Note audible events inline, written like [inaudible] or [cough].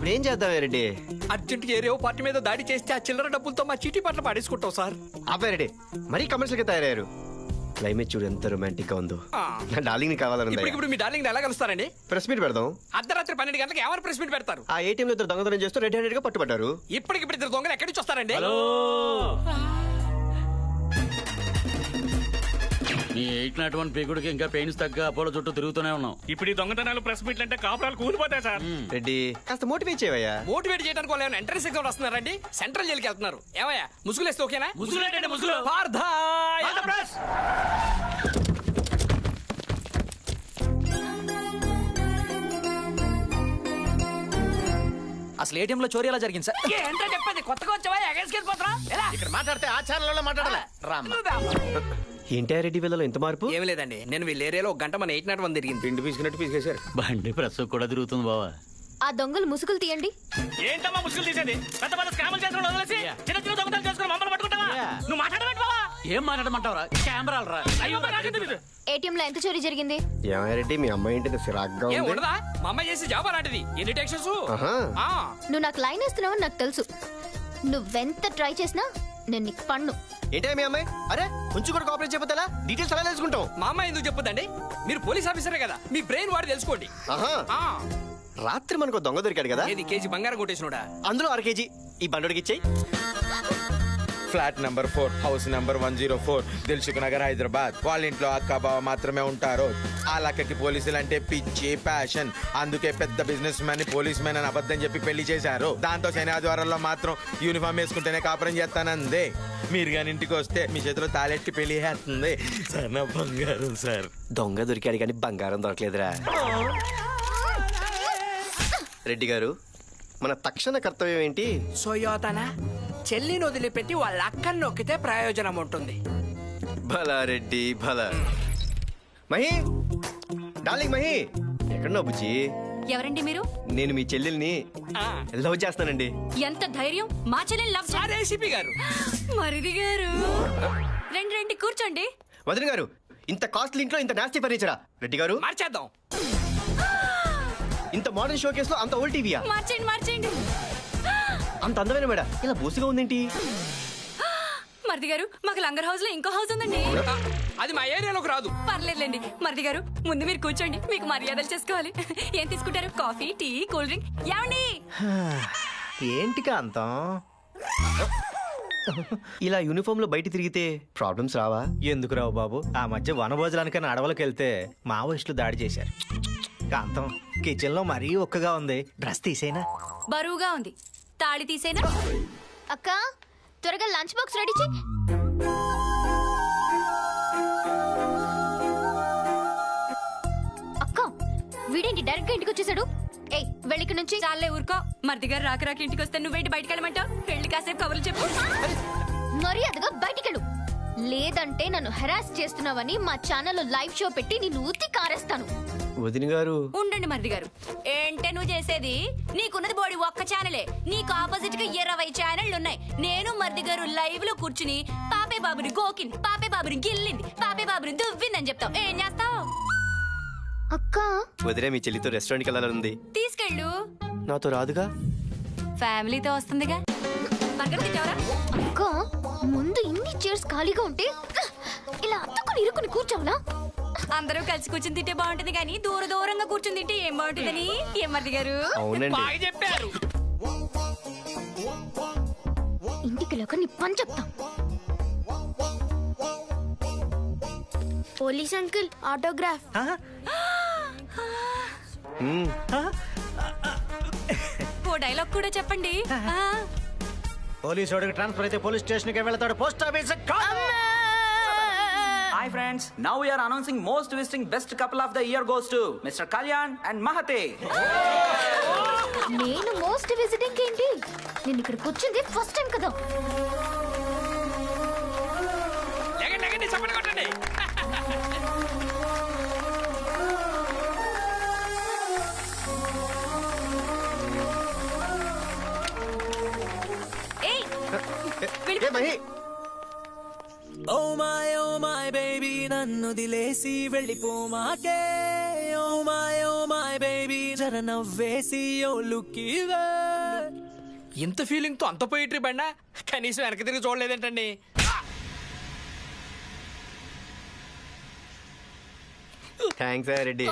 ఇప్పుడు ఏం చేద్దాం రెడ్డి అర్జెంట్ ఏరియో పార్టీ మీద దాడి చేస్తే ఆ చిల్లర డబ్బులతో మా చీటీ పట్ల పాడేసుకుంటాం సార్. ఆపే రెడ్డి మరీ కమర్షియల్గా తయారయ్యారు. క్లైమేట్ చూడు ఎంత రొమాంటిక్గా ఉందో. నా డార్లింగ్ని కావాలని ఇప్పుడు మీ డార్లింగ్ ఎలా కలుస్తారండి? ప్రెస్ మీట్ పెడదాం. అర్ధరాత్రి పన్నెండు గంటలకు ఎవరు ప్రెస్ మీట్ పెడతారు? ఆ ఏటీఎం లో ఇద్దరు దొంగతనం చేస్తూ రెడ్ హ్యాండెడ్గా పట్టుబడ్డారు. ఇప్పటికిప్పుడు ఇద్దరు దొంగలు ఎక్కడి నుంచి వస్తారండి? ఎయిట్ నాట్ వన్ పీకుడికి ఇంకా పెయిన్స్ తగ్గ అపోలో చుట్టూ తిరుగుతూనే ఉన్నాం. ఇప్పుడు ఈ దొంగతనాలు ప్రెస్ మీట్లు అంటే కాపురాలు కూలిపోతాయి సార్. రెడ్డి కాస్త మోటివేట్ చేయవయ్యా. మోటివేట్ చేయడానికి వాళ్ళు ఎంట్రన్స్ ఎగ్జామ్ వస్తున్నారండి సెంట్రల్ జైలుకి వెళ్తున్నారు. ఏమయ్యా? ముసుగులేస్తే ఓకేనా? ముసుగులేంటండి, ముసుగులు? అసలు ఏటీఎం లో చోరీ ఎలా జరిగింది సార్? ఏంటో చెప్పేది? కొత్తగా వచ్చావా? ఎగేసుకెళ్ళిపోతున్నా ఎలా? ఇక్కడ మాట్లాడితే ఆ ఛానల్లో మాట్లాడాలి. రామ్మ. ఏంటి రెడ్డి వీళ్ళలో ఎంత మార్పు? ఏం లేదండి. నేను వీళ్ళ ఏరియాలో ఒక గంట మన ఎయిట్ నాట్ వన్ తిరిగింది. పిండి పీసుకున్నట్టు పీసుకేశారు బండి ప్రెస్ కూడా తిరుగుతుంది బావా. ఆ దొంగలు ముసుగులు తీయండి. ఏంటమ్మా ముసుగులు తీసేది? పెద్ద పెద్ద స్కాములు చేసిన వదిలేసి చిన్న చిన్న దొంగతనాలు చేసుకుని మమ్మల్ని పట్టుకుంటావా? నువ్వు మాట్లాడబెట్టు బావా ఏం మాట్లాడమంటావరా? కెమెరాలు రా. ఏటీఎం లో ఎంత చోరీ జరిగింది? మీ అమ్మాయి సిరాగ్గా ఏం ఉంది. ఉండదా? మా అమ్మాయి చేసి జాబ్ అలాంటిది. ఎన్ని టెక్షన్స్? ఆహా. నువ్వు నాకు లైన్ వేస్తున్నావని నాకు తెలుసు. నువ్వెంత ట్రై చేసినా నేను నీకు పన్ను. ఏంటే మీ అమ్మాయి? అరే కూడా డీటెయిల్స్ అలా తెలుసుకుంటాం మా అమ్మాయి ఎందుకు మీరు పోలీస్ ఆఫీసరే కదా. మీ బ్రెయిన్ వాడి తెలుసుకోండి. ఆహా. ఆ, రాత్రి మనకు దొంగ దొరికాడు కదా. ఏది? కేజీ బంగారం కొట్టేసినోడా? అందులో అర కేజీ. ఈ బండోడికి ఇచ్చేయి. Flat number four house number one zero four Dilsukhnagar Hyderabad. వాళ్ళ ఇంట్లో అక్క బావ మాత్రమే ఉంటారు. ఆ లక్కకి పోలీసులు అంటే పిచ్చి ప్యాషన్ అందుకే పెద్ద బిజినెస్ మ్యాన్ పోలీస్ మ్యాన్ అని అబద్ధం చెప్పి పెళ్ళి చేశారు. దాంతో శని ఆదివారాల్లో మాత్రం యూనిఫామ్ వేసుకుంటేనే కాపురం చేస్తానందే. మీరు కానీ ఇంటికి వస్తే మీ చేతిలో తాళెట్టి పెళ్ళి చేస్తుంది. సార్ నా బంగారం సార్. దొంగ దొరికాడు కానీ బంగారం దొరకలేదురా. [laughs] రెడ్డి గారు మన తక్షణ కర్తవ్యం ఏంటి? సోయోతన? చెల్లిని వదిలిపెట్టి వాళ్ళ అక్కని నొక్కితే ప్రయోజనం ఉంటుంది. భలా రెడ్డి భలా. మహి! డార్లింగ్ మహి! ఎక్కడున్నావు బుజ్జి? ఎవరండి మీరు? నేను మీ చెల్లెల్ని ఆ, లవ్ చేస్తానండి. ఎంత ధైర్యం! మా చెల్లెని లవ్ సార్ ఏసీపీ గారు. మరిది గారు. రండి రండి కూర్చోండి. వదిన గారు ఇంత కాస్ట్లీ ఇంట్లో ఇంత నాస్తి ఫర్నిచరా రెడ్డి గారు. మార్చేద్దాం. ఇంత మోడర్న్ షో కేసులో అంత ఓల్డ్ టీవీయా మార్చేయండి మార్చేయండి. అంత అందమైన మేడ. ఇలా బూసుగా ఉందేంటి? మరిది గారు మాకు లంగర్ హౌస్లో ఇంకో హౌస్ ఉందండి. అది మా ఏరియాలోకి రాదు. పర్లేదులేండి. మరిది గారు ముందు మీరు కూర్చోండి. మీకు మర్యాదలు చేసుకోవాలి. ఏం తీసుకుంటారు? Coffee tea cool drink? ఏమండి? ఏంటి కాంతం ఇలా యూనిఫామ్లో బయట తిరిగితే ప్రాబ్లమ్స్ రావా? ఎందుకు రావు బాబు? ఆ మధ్య వనభోజనానికని అడవులకు వెళ్తే మావోయిస్టులు దాడి చేశారు. కాంతం కిచెన్లో మరీ ఒక్కగా ఉంది. డ్రెస్ తీసేనా? బరువుగా ఉంది. తాళి తీసేనా? అక్క త్వరగా లంచ్ బాక్స్ రెడీ చేయి. అక్క వీడేంటి డైరెక్ట్గా ఇంటికి వచ్చేసాడు? ఏయ్ వెళ్ళిక నుంచి. చాలే ఊరుకో. మరిది గారు రాక రాక ఇంటికి వస్తే నువ్వేంటి బయటకు వెళ్ళమంటావు? వెళ్ళి కాసేపు కబుర్లు చెప్పు. మర్యాదగా బయటికెళ్ళు లేదంటే నన్ను హెరాస్ చేస్తున్నావని మా ఛానల్లో లైవ్ షో పెట్టి నిన్ను ఉత్తి కారేస్తాను. వదిన గారు. ఉండండి మరిది గారు. ఏంటే నువ్వు చేసేది? నీకున్నది బోడి ఒక్క ఛానలే నీకు ఆపోజిట్గా ఇరవై ఛానళ్ళు ఉన్నాయి నేను మరిది గారు లైవ్లో కూర్చుని పాపే బాబుని గోకింది పాపే బాబుని గిల్లింది పాపే బాబుని దువ్విందని చెప్తావు. ఏం చేస్తావు? అక్క. వదిలే మీ చెల్లితో రెస్టారెంట్కి వెళ్ళాలని తీసుకెళ్ళు. నాతో రాదుగా? ఫ్యామిలీతో వస్తుందిగా. బర్గర్ తింటావరా చైర్స్ ఖాళీగా ఉంటే ఇలా అత్తుకుని ఇరుకుని కూర్చోవాలా అందరూ కలిసి కూర్చుని తింటే బాగుంటుంది కానీ దూర దూరంగా కూర్చుని తింటే ఏం బాగుంటుందని? ఏం మరిది గారు? అవునండి. బాగా చెప్పారు. ఇంటికి లేక నీ పని చెప్తా. Police uncle autograph. ఓ డైలాగ్ కూడా చెప్పండి. ఆ. పోలీసు వాడికి ట్రాన్స్ఫర్ అయితే పోలీస్ స్టేషన్కి వెళ్తాడు post office friends, now we are announcing most visiting best couple of the year goes to Mr. Kalyan and Mahate. నేను మోస్ట్ విజిటింగ్ ఏంటి నేను ఇక్కడ కూర్చుంది ఫస్ట్ టైం కదా ఏ మహి ఓ మాయ్ ఓ మాయ్ బేబీ నన్ను దిలేసి వెళ్ళిపోమాకే ఓ మాయ్ ఓ మాయ్ my baby జర నవ్వేసి ఓ లుక్ ఇంత ఫీలింగ్తో అంత పోయిట్రీ బండా కనీసం వెనక తిరిగి చూడలేదేంటండి థ్యాంక్స్ రెడ్డి